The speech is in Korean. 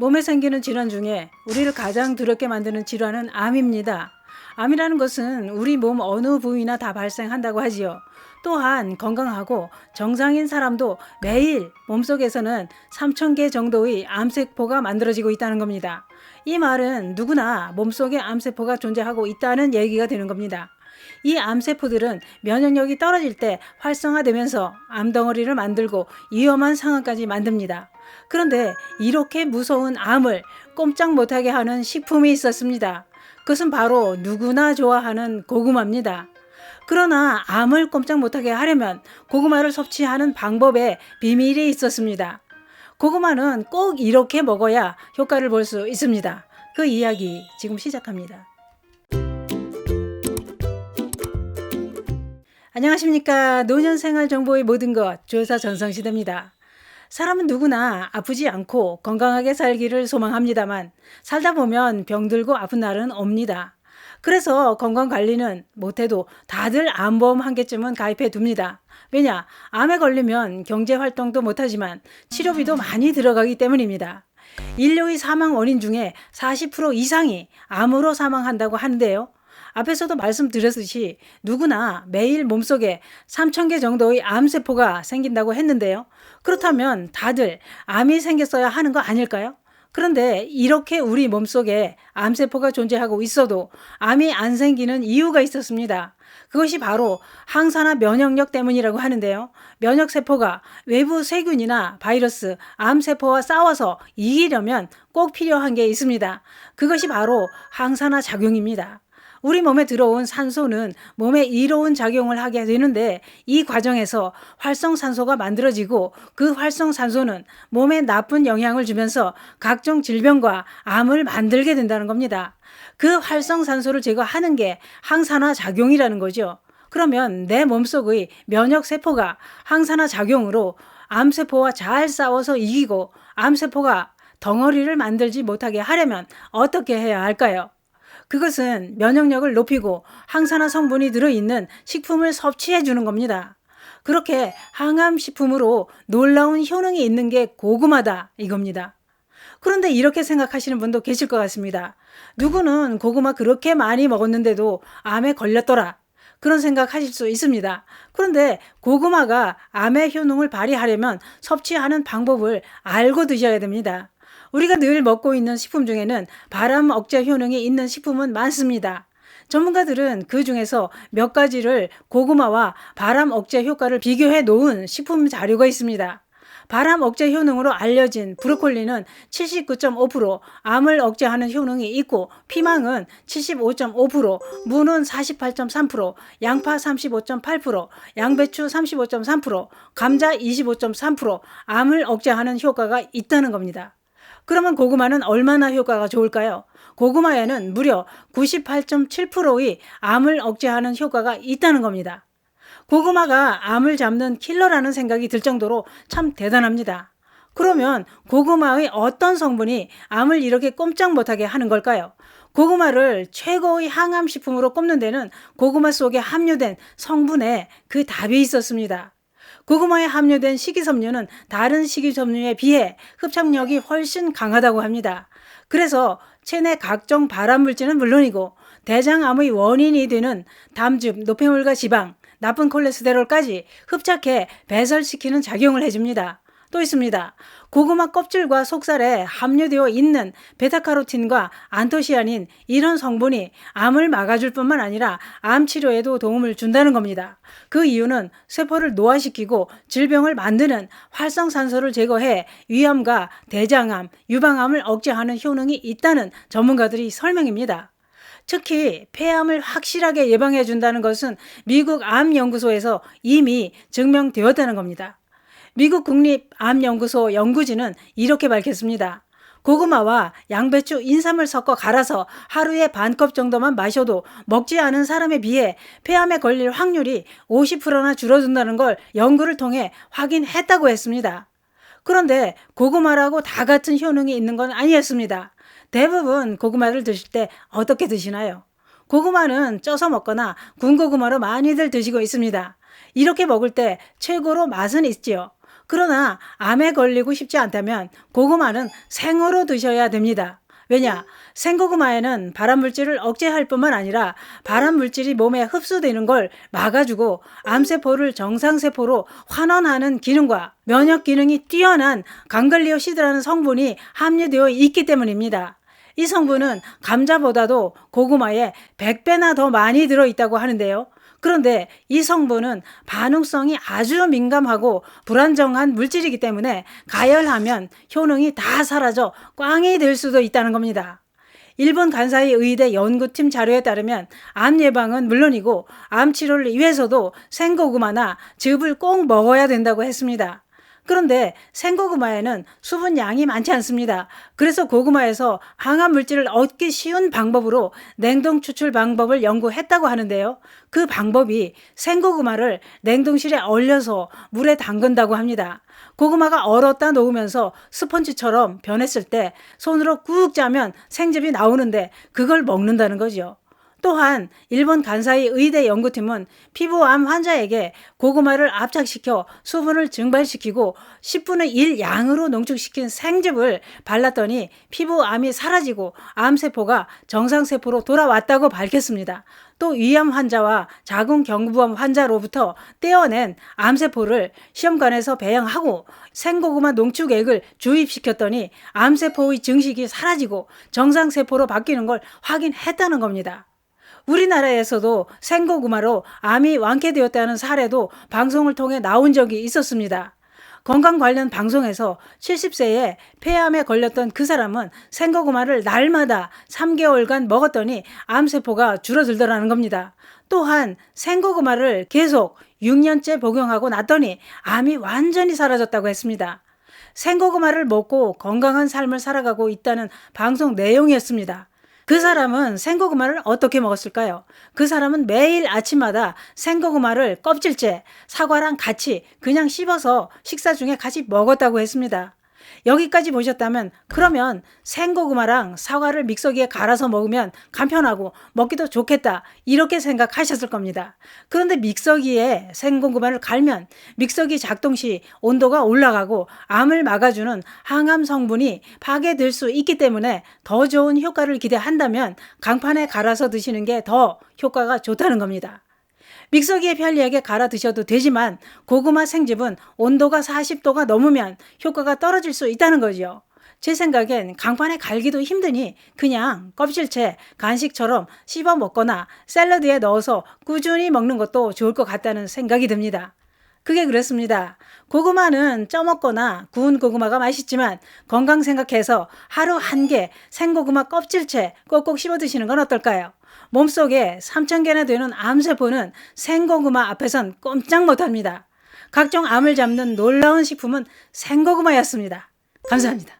몸에 생기는 질환 중에 우리를 가장 두렵게 만드는 질환은 암입니다. 암이라는 것은 우리 몸 어느 부위나 다 발생한다고 하지요. 또한 건강하고 정상인 사람도 매일 몸속에서는 3,000개 정도의 암세포가 만들어지고 있다는 겁니다. 이 말은 누구나 몸속에 암세포가 존재하고 있다는 얘기가 되는 겁니다. 이 암세포들은 면역력이 떨어질 때 활성화되면서 암덩어리를 만들고 위험한 상황까지 만듭니다. 그런데 이렇게 무서운 암을 꼼짝 못하게 하는 식품이 있었습니다. 그것은 바로 누구나 좋아하는 고구마입니다. 그러나 암을 꼼짝 못하게 하려면 고구마를 섭취하는 방법에 비밀이 있었습니다. 고구마는 꼭 이렇게 먹어야 효과를 볼 수 있습니다. 그 이야기 지금 시작합니다. 안녕하십니까. 노년생활 정보의 모든 것 조사 전성시대입니다. 사람은 누구나 아프지 않고 건강하게 살기를 소망합니다만 살다 보면 병들고 아픈 날은 옵니다. 그래서 건강 관리는 못해도 다들 암보험 한 개쯤은 가입해 둡니다. 왜냐? 암에 걸리면 경제 활동도 못하지만 치료비도 많이 들어가기 때문입니다. 인류의 사망 원인 중에 40% 이상이 암으로 사망한다고 하는데요. 앞에서도 말씀드렸듯이 누구나 매일 몸속에 3,000개 정도의 암세포가 생긴다고 했는데요. 그렇다면 다들 암이 생겼어야 하는 거 아닐까요? 그런데 이렇게 우리 몸속에 암세포가 존재하고 있어도 암이 안 생기는 이유가 있었습니다. 그것이 바로 항산화 면역력 때문이라고 하는데요. 면역세포가 외부 세균이나 바이러스, 암세포와 싸워서 이기려면 꼭 필요한 게 있습니다. 그것이 바로 항산화 작용입니다. 우리 몸에 들어온 산소는 몸에 이로운 작용을 하게 되는데 이 과정에서 활성산소가 만들어지고 그 활성산소는 몸에 나쁜 영향을 주면서 각종 질병과 암을 만들게 된다는 겁니다. 그 활성산소를 제거하는 게 항산화 작용이라는 거죠. 그러면 내 몸속의 면역 세포가 항산화 작용으로 암세포와 잘 싸워서 이기고 암세포가 덩어리를 만들지 못하게 하려면 어떻게 해야 할까요? 그것은 면역력을 높이고 항산화 성분이 들어있는 식품을 섭취해 주는 겁니다. 그렇게 항암 식품으로 놀라운 효능이 있는 게 고구마다 이겁니다. 그런데 이렇게 생각하시는 분도 계실 것 같습니다. 누구는 고구마 그렇게 많이 먹었는데도 암에 걸렸더라. 그런 생각 하실 수 있습니다. 그런데 고구마가 암의 효능을 발휘하려면 섭취하는 방법을 알고 드셔야 됩니다. 우리가 늘 먹고 있는 식품 중에는 바람 억제 효능이 있는 식품은 많습니다. 전문가들은 그 중에서 몇 가지를 고구마와 바람 억제 효과를 비교해 놓은 식품 자료가 있습니다. 바람 억제 효능으로 알려진 브로콜리는 79.5%, 암을 억제하는 효능이 있고 피망은 75.5%, 무는 48.3%, 양파 35.8%, 양배추 35.3%, 감자 25.3% 암을 억제하는 효과가 있다는 겁니다. 그러면 고구마는 얼마나 효과가 좋을까요? 고구마에는 무려 98.7%의 암을 억제하는 효과가 있다는 겁니다. 고구마가 암을 잡는 킬러라는 생각이 들 정도로 참 대단합니다. 그러면 고구마의 어떤 성분이 암을 이렇게 꼼짝 못하게 하는 걸까요? 고구마를 최고의 항암식품으로 꼽는 데는 고구마 속에 함유된 성분에 그 답이 있었습니다. 고구마에 함유된 식이섬유는 다른 식이섬유에 비해 흡착력이 훨씬 강하다고 합니다. 그래서 체내 각종 발암물질은 물론이고 대장암의 원인이 되는 담즙, 노폐물과 지방, 나쁜 콜레스테롤까지 흡착해 배설시키는 작용을 해줍니다. 또 있습니다. 고구마 껍질과 속살에 함유되어 있는 베타카로틴과 안토시아닌 이런 성분이 암을 막아줄 뿐만 아니라 암 치료에도 도움을 준다는 겁니다. 그 이유는 세포를 노화시키고 질병을 만드는 활성산소를 제거해 위암과 대장암, 유방암을 억제하는 효능이 있다는 전문가들이 설명입니다. 특히 폐암을 확실하게 예방해 준다는 것은 미국 암연구소에서 이미 증명되었다는 겁니다. 미국 국립암연구소 연구진은 이렇게 밝혔습니다. 고구마와 양배추, 인삼을 섞어 갈아서 하루에 반 컵 정도만 마셔도 먹지 않은 사람에 비해 폐암에 걸릴 확률이 50%나 줄어든다는 걸 연구를 통해 확인했다고 했습니다. 그런데 고구마라고 다 같은 효능이 있는 건 아니었습니다. 대부분 고구마를 드실 때 어떻게 드시나요? 고구마는 쪄서 먹거나 군고구마로 많이들 드시고 있습니다. 이렇게 먹을 때 최고로 맛은 있지요. 그러나 암에 걸리고 싶지 않다면 고구마는 생으로 드셔야 됩니다. 왜냐? 생고구마에는 발암 물질을 억제할 뿐만 아니라 발암 물질이 몸에 흡수되는 걸 막아주고 암세포를 정상세포로 환원하는 기능과 면역 기능이 뛰어난 강글리오시드라는 성분이 함유되어 있기 때문입니다. 이 성분은 감자보다도 고구마에 100배나 더 많이 들어있다고 하는데요. 그런데 이 성분은 반응성이 아주 민감하고 불안정한 물질이기 때문에 가열하면 효능이 다 사라져 꽝이 될 수도 있다는 겁니다. 일본 간사이 의대 연구팀 자료에 따르면 암 예방은 물론이고 암 치료를 위해서도 생고구마나 즙을 꼭 먹어야 된다고 했습니다. 그런데 생고구마에는 수분 양이 많지 않습니다. 그래서 고구마에서 항암 물질을 얻기 쉬운 방법으로 냉동 추출 방법을 연구했다고 하는데요. 그 방법이 생고구마를 냉동실에 얼려서 물에 담근다고 합니다. 고구마가 얼었다 녹으면서 스펀지처럼 변했을 때 손으로 꾹 짜면 생즙이 나오는데 그걸 먹는다는 거죠. 또한 일본 간사이 의대 연구팀은 피부암 환자에게 고구마를 압착시켜 수분을 증발시키고 10분의 1 양으로 농축시킨 생즙을 발랐더니 피부암이 사라지고 암세포가 정상세포로 돌아왔다고 밝혔습니다. 또 위암 환자와 자궁경부암 환자로부터 떼어낸 암세포를 시험관에서 배양하고 생고구마 농축액을 주입시켰더니 암세포의 증식이 사라지고 정상세포로 바뀌는 걸 확인했다는 겁니다. 우리나라에서도 생고구마로 암이 완쾌되었다는 사례도 방송을 통해 나온 적이 있었습니다. 건강 관련 방송에서 70세에 폐암에 걸렸던 그 사람은 생고구마를 날마다 3개월간 먹었더니 암세포가 줄어들더라는 겁니다. 또한 생고구마를 계속 6년째 복용하고 났더니 암이 완전히 사라졌다고 했습니다. 생고구마를 먹고 건강한 삶을 살아가고 있다는 방송 내용이었습니다. 그 사람은 생고구마를 어떻게 먹었을까요? 그 사람은 매일 아침마다 생고구마를 껍질째 사과랑 같이 그냥 씹어서 식사 중에 같이 먹었다고 했습니다. 여기까지 보셨다면 그러면 생고구마랑 사과를 믹서기에 갈아서 먹으면 간편하고 먹기도 좋겠다 이렇게 생각하셨을 겁니다. 그런데 믹서기에 생고구마를 갈면 믹서기 작동 시 온도가 올라가고 암을 막아주는 항암 성분이 파괴될 수 있기 때문에 더 좋은 효과를 기대한다면 강판에 갈아서 드시는 게 더 효과가 좋다는 겁니다. 믹서기에 편리하게 갈아 드셔도 되지만 고구마 생즙은 온도가 40도가 넘으면 효과가 떨어질 수 있다는 거죠. 제 생각엔 강판에 갈기도 힘드니 그냥 껍질채 간식처럼 씹어 먹거나 샐러드에 넣어서 꾸준히 먹는 것도 좋을 것 같다는 생각이 듭니다. 그게 그렇습니다. 고구마는 쪄먹거나 구운 고구마가 맛있지만 건강 생각해서 하루 한 개 생고구마 껍질채 꼭꼭 씹어 드시는 건 어떨까요? 몸속에 3,000개나 되는 암세포는 생고구마 앞에선 꼼짝 못합니다. 각종 암을 잡는 놀라운 식품은 생고구마였습니다. 감사합니다.